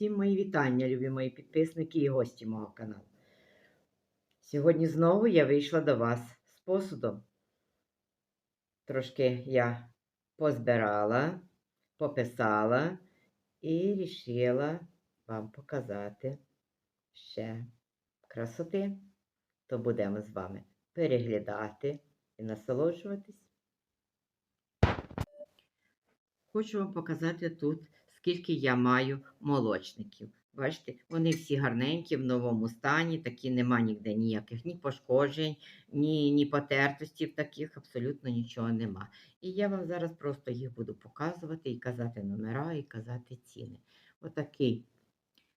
Всім мої вітання, любі мої підписники і гості мого каналу. Сьогодні знову я вийшла до вас з посудом. Трошки я позбирала, пописала і рішила вам показати ще красоти. То будемо з вами переглядати і насолоджуватись. Хочу вам показати тут, скільки я маю молочників. Бачите, вони всі гарненькі, в новому стані, такі нема ніде ніяких ні пошкоджень, ні, ні потертостів таких, абсолютно нічого нема. І я вам зараз просто їх буду показувати і казати номера, і казати ціни. Отакий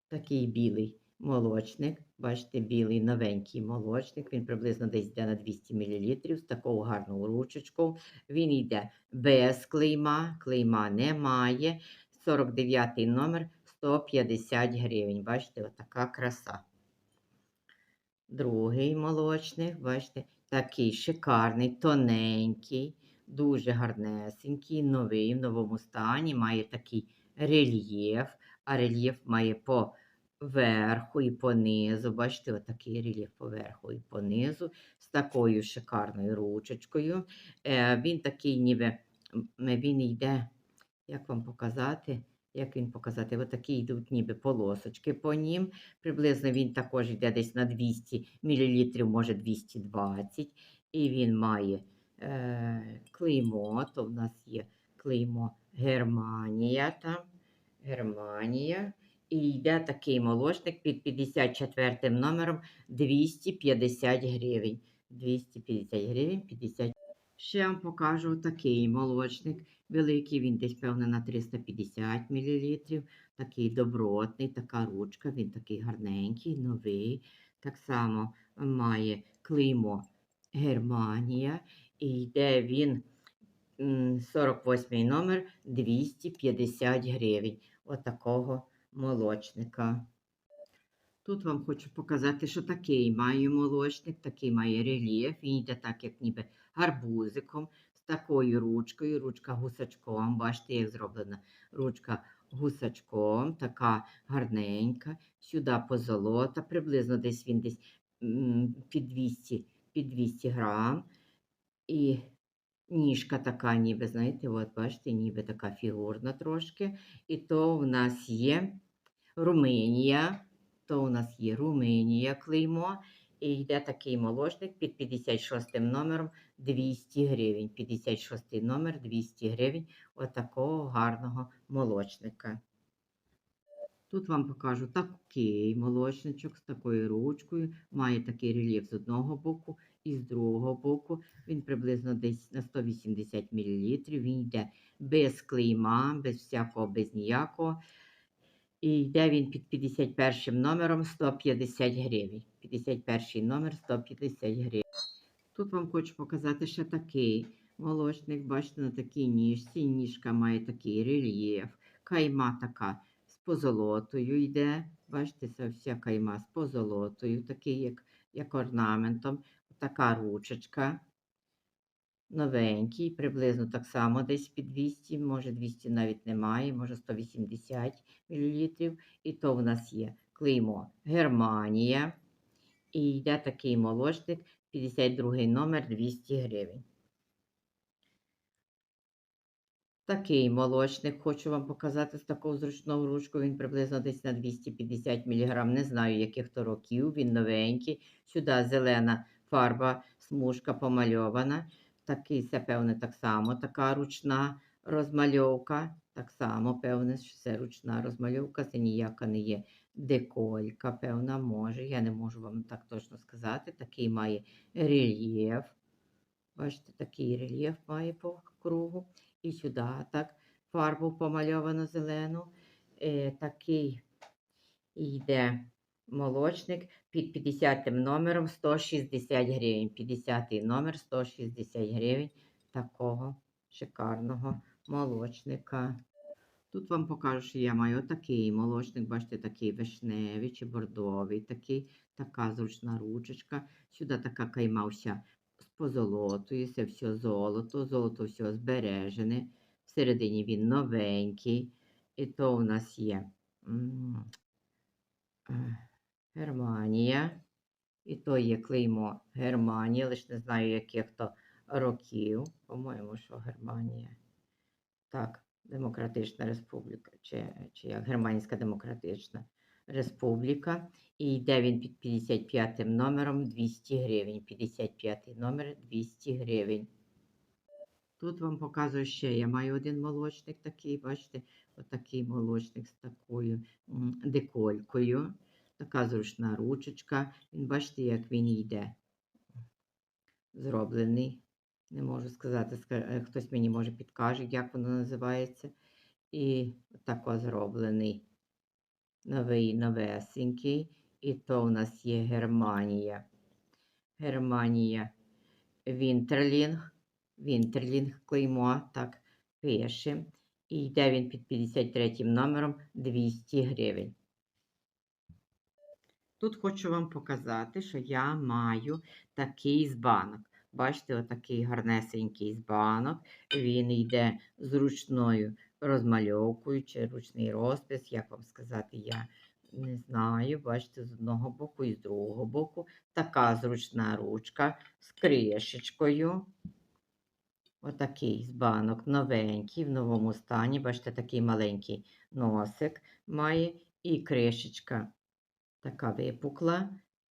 такий білий молочник. Бачите, білий новенький молочник. Він приблизно десь йде на 200 мл з такою гарною ручечкою. Він йде без клейма, клейма немає. 49 номер 150 гривень. Бачите, отака краса. Другий молочник, бачите, такий шикарний, тоненький, дуже гарнесенький, новий в новому стані, має такий рельєф, а рельєф має по верху і по низу. Бачите, отакий рельєф по верху і по низу, з такою шикарною ручечкою. Е, Він такий, ніби він йде, як вам показати? Як він показати? Отакі йдуть ніби полосочки по нім. Приблизно він також йде десь на 200 мл, може 220 І він має е, клеймо, то в нас є клеймо Германія там. Германія. І йде такий молочник під 54 номером 250 гривень. 250 гривень 50. Ще вам покажу такий молочник. Великий, він десь, певно, на 350 мл. Такий добротний, така ручка, він такий гарненький, новий. Так само має клеймо Германія. І йде він м, 48 номер 250 гривень. Отакого молочника. Тут вам хочу показати, що такий має молочник, такий має рельєф. Він йде так, як ніби гарбузиком, з такою ручкою, ручка гусачком. Бачите, як зроблена ручка гусачком, така гарненька. Сюди позолота, приблизно десь він десь під 200, під 200 грам. І ніжка така, ніби, знаєте, от бачите, ніби така фігурна трошки. І то в нас є Румунія. То у нас є Румунія клеймо. І йде такий молочник під 56 номером 200 гривень. 56 номер 200 гривень отакого гарного молочника. Тут вам покажу такий молочничок з такою ручкою. Має такий рельєф з одного боку і з другого боку. Він приблизно десь на 180 мл. Він йде без клейма, без всякого, без ніякого. І йде він під 51 номером 150 гривень. 51 номер 150 гривень. Тут вам хочу показати ще такий молочник. Бачите, на такій ніжці. Ніжка має такий рельєф. Кайма така з позолотою йде. Бачите, це вся кайма з позолотою, такий, як, як орнаментом. Така ручечка. Новенький, приблизно так само десь під 200, може 200 навіть немає, може 180 мл. І то в нас є клеймо Германія. І йде такий молочник, 52 номер 200 гривень. Такий молочник хочу вам показати з такою зручною ручкою. Він приблизно десь на 250 мг. Не знаю, яких то років. Він новенький. Сюди зелена фарба, смужка помальована. Такий, це, певне, так само така ручна розмальовка. Так само, певне, що це ручна розмальовка. Це ніяка не є деколька, певна, може. Я не можу вам так точно сказати. Такий має рельєф. Бачите, такий рельєф має по кругу. І сюди так фарбу помальовано зелену. Е, такий йде молочник під 50 номером 160 гривень. 50 номер 160 гривень такого шикарного молочника. Тут вам покажу, що я маю такий молочник, бачите, такий вишневий чи бордовий, такий, така зручна ручечка. Сюди така кайма вся з позолотою, це все золото, золото все збережене. Всередині він новенький. І то у нас є е, Германія. І то є клеймо Германія, лише не знаю, яких то років. По-моєму, що Германія. Так, Демократична Республіка, чи, чи як Германська Демократична Республіка. І йде він під 55 номером 200 гривень. 55 номер 200 гривень. Тут вам показую ще, я маю один молочник такий, бачите, отакий молочник з такою деколькою. Така зручна ручечка. Він, бачите, як він йде. Зроблений. Не можу сказати, е, хтось мені може підкаже, як воно називається. І тако зроблений. Новий, новесенький. І то у нас є Германія. Германія. Вінтерлінг. Вінтерлінг клеймо, так пише. І йде він під 53 номером 200 гривень. Тут хочу вам показати, що я маю такий збанок. Бачите, отакий гарнесенький збанок. Він йде з ручною розмальовкою чи ручний розпис, як вам сказати, я не знаю. Бачите, з одного боку і з другого боку. Така зручна ручка з кришечкою. Отакий збанок новенький, в новому стані. Бачите, такий маленький носик має і кришечка така випукла,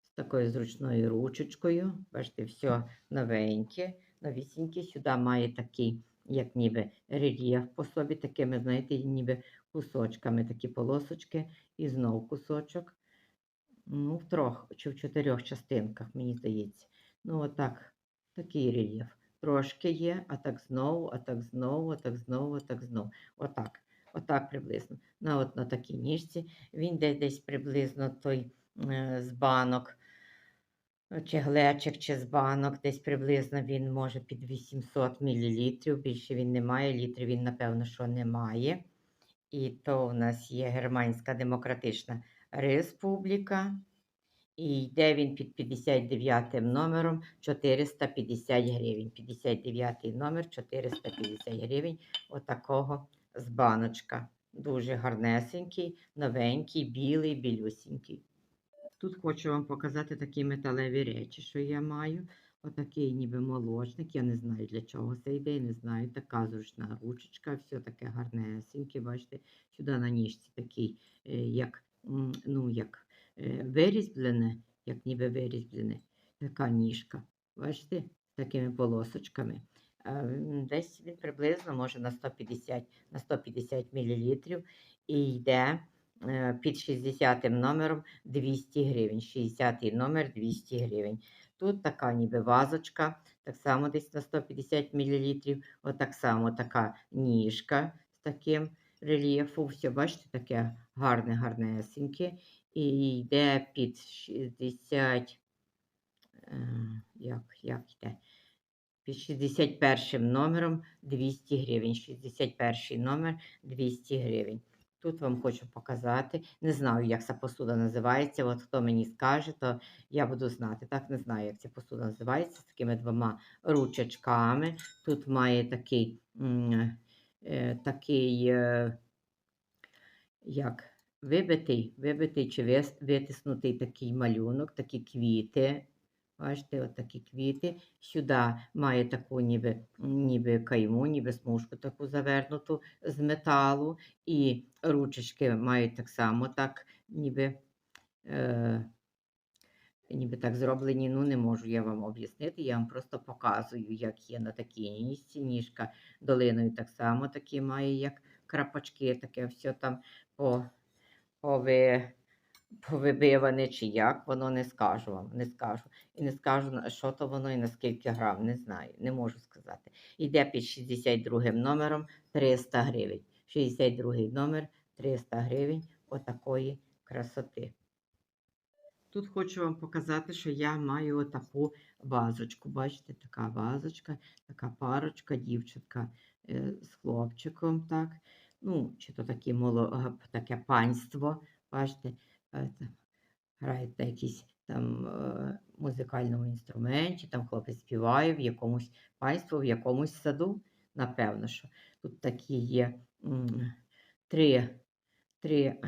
з такою зручною ручечкою. Бачите, все новеньке, новісіньке. Сюди має такий, як ніби рельєф по собі, такими, знаєте, ніби кусочками, такі полосочки, і знов кусочок. Ну, в трьох чи в чотирьох частинках, мені здається. Ну, отак, такий рельєф. Трошки є, а так знову, а так знову, а так знову, а так знову. Отак. Отак приблизно. На, от, на такій ніжці. Він десь десь приблизно той е, з банок, чи глечик, чи з банок, десь приблизно він може під 800 мл. Більше він не має, літрів він, напевно, що не має. І то в нас є Германська Демократична Республіка. І йде він під 59 номером 450 гривень. 59 номер 450 гривень. Отакого з баночка. Дуже гарнесенький, новенький, білий, білюсінький. Тут хочу вам показати такі металеві речі, що я маю. Отакий ніби молочник. Я не знаю, для чого це йде, не знаю. Така зручна ручечка, все таке гарнесеньке. Бачите, сюди на ніжці такий, е, як, ну, як е, вирізблене, як ніби вирізблене, така ніжка. Бачите, з такими полосочками. А, м, Десь він приблизно може на 150, на 150 мл і йде е, під 60 номером 200 гривень. 60 номер 200 гривень. Тут така ніби вазочка, так само десь на 150 мл. Отак само така ніжка з таким рельєфом. Все, бачите, таке гарне, гарнесеньке. І йде під 60. е, Як, як йде? Під 61 номером 200 гривень. 61 номер 200 гривень. Тут вам хочу показати. Не знаю, як ця посуда називається. От хто мені скаже, то я буду знати. Так, не знаю, як ця посуда називається. З такими двома ручечками. Тут має такий, е, такий е, як вибитий, вибитий чи витиснутий такий малюнок, такі квіти. Бачите, от такі квіти. Сюди має таку ніби, ніби кайму, ніби смужку таку завернуту з металу. І ручечки мають так само, так, ніби, е, ніби так зроблені. Ну, не можу я вам об'яснити. Я вам просто показую, як є на такій ніжці. Ніжка долиною так само такі має, як крапочки, таке все там по, пови, повибиване, чи як, воно не скажу вам, не скажу. І не скажу, що то воно і на скільки грам, не знаю, не можу сказати. Йде під 62 номером 300 гривень. 62 номер 300 гривень отакої красоти. Тут хочу вам показати, що я маю таку вазочку. Бачите, така вазочка, така парочка, дівчинка е, з хлопчиком. так. Ну, чи то моло, таке панство. Бачите, грають на якійсь там е, музикальному інструменті, там хлопець співає в якомусь панстві, в якомусь саду. Напевно, що тут такі є три, три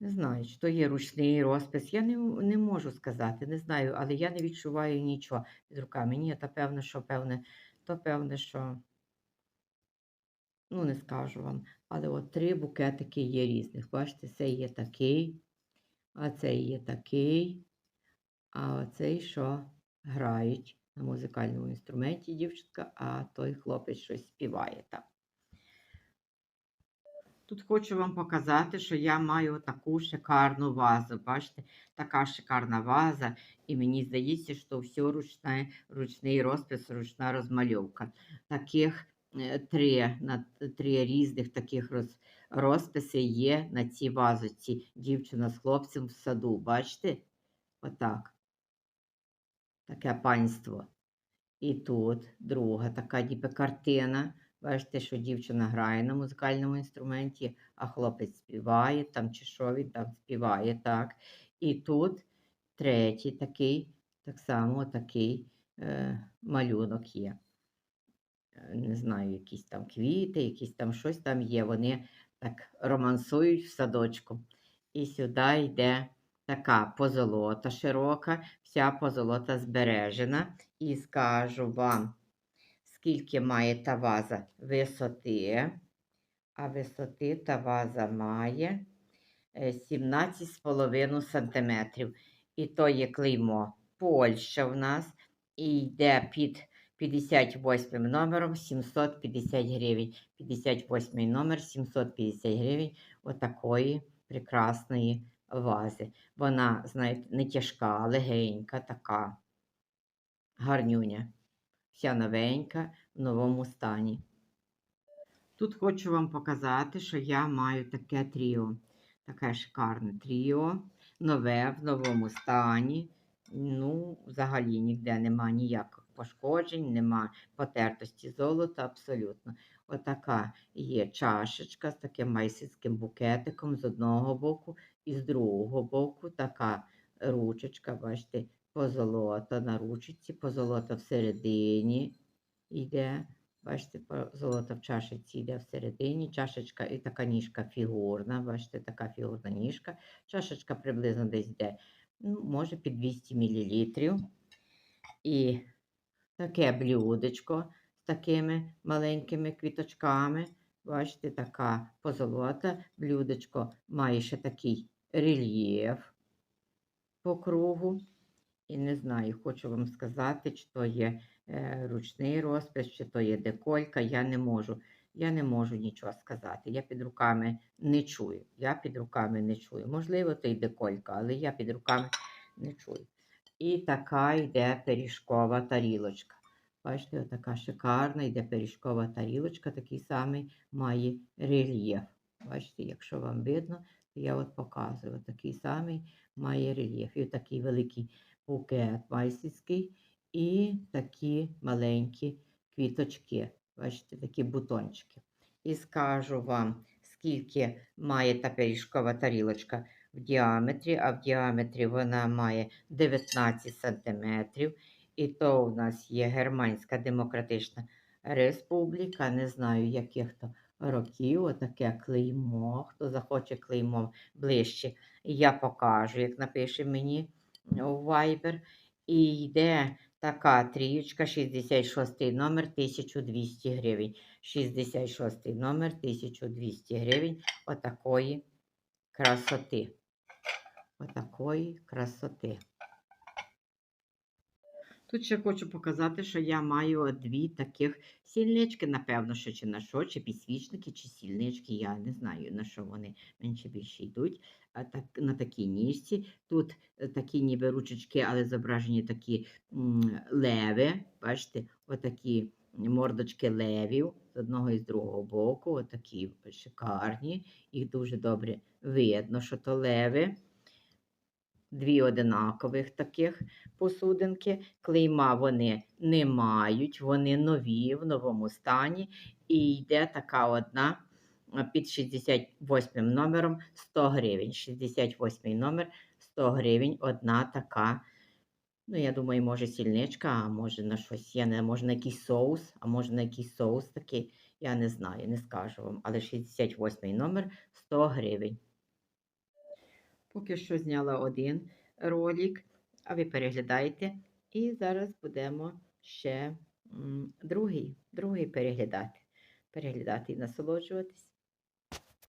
Не знаю, чи то є ручний розпис. Я не, не можу сказати, не знаю, але я не відчуваю нічого під руками. Ні, то певно, що певне, то певне, що. Ну, не скажу вам. Але от три букетики є різних. Бачите, цей є такий, а цей є такий, а оцей, що грають на музикальному інструменті дівчинка, а той хлопець щось співає там. Тут хочу вам показати, що я маю таку шикарну вазу. Бачите, така шикарна ваза, і мені здається, що все ручне, ручний розпис, ручна розмальовка. Таких е, три, на три різних таких роз, розписи є на цій вазоці. Дівчина з хлопцем в саду. Бачите? Отак. Таке панство. І тут друга така ніби картина. Бачите, що дівчина грає на музикальному інструменті, а хлопець співає там, чи що він там співає, так. І тут третій такий, так само такий е, малюнок є. Е, Не знаю, якісь там квіти, якісь там щось там є. Вони так романсують в садочку. І сюди йде така позолота широка, вся позолота збережена. І скажу вам, скільки має та ваза висоти. А висоти та ваза має е, 17,5 см. І то є клеймо Польща в нас. І йде під 58 номером 750 гривень. 58 номер 750 гривень отакої прекрасної вази. Вона, знаєте, не тяжка, легенька така, гарнюня. Вся новенька, в новому стані. Тут хочу вам показати, що я маю таке тріо. Таке шикарне тріо, нове, в новому стані. Ну, взагалі ніде нема ніяких пошкоджень, нема потертості золота, абсолютно. Отака є чашечка з таким майсицьким букетиком з одного боку і з другого боку така ручечка, бачите, позолота на ручці, позолота всередині йде. Бачите, золото в чашечці йде всередині, чашечка і така ніжка фігурна. Бачите, така фігурна ніжка. Чашечка приблизно десь йде, ну, може під 200 мл. І таке блюдечко з такими маленькими квіточками. Бачите, така позолота. Блюдечко має ще такий рельєф по кругу. І не знаю, хочу вам сказати, чи то є е, ручний розпис, чи то є деколька. Я не можу. Я не можу нічого сказати. Я під руками не чую. Я під руками не чую. Можливо, то й деколька, але я під руками не чую. І така йде пиріжкова тарілочка. Бачите, така шикарна йде пиріжкова тарілочка, такий самий має рельєф. Бачите, якщо вам видно, то я от показую. Такий самий має рельєф. І такий великий букет майсівський і такі маленькі квіточки. Бачите, такі бутончики. І скажу вам, скільки має та пиріжкова тарілочка в діаметрі, а в діаметрі вона має 19 см. І то у нас є Германська Демократична Республіка. Не знаю, яких то років, отаке клеймо. Хто захоче клеймом ближче, я покажу, як напише мені у Viber. І йде така трієчка, 66 номер 1200 гривень. 66 номер 1200 гривень. Отакої красоти. Отакої красоти. Тут ще хочу показати, що я маю дві таких сільнички, напевно, що чи на що, чи підсвічники, чи сільнички. Я не знаю, на що вони менше більше йдуть. А так, на такій ніжці. Тут е, такі ніби ручечки, але зображені такі леви. Бачите, отакі мордочки левів з одного і з другого боку. Отакі шикарні. Їх дуже добре видно, що то леви. Дві одинакових таких посудинки. Клейма вони не мають, вони нові в новому стані. І йде така одна під 68 номером 100 гривень. 68 номер 100 гривень. Одна така. Ну, я думаю, може сільничка, а може на щось. Не може на якийсь соус, а може на якийсь соус такий. Я не знаю, не скажу вам. Але 68 номер 100 гривень. Поки що зняла один ролик, а ви переглядаєте. І зараз будемо ще другий, другий переглядати. Переглядати і насолоджуватись.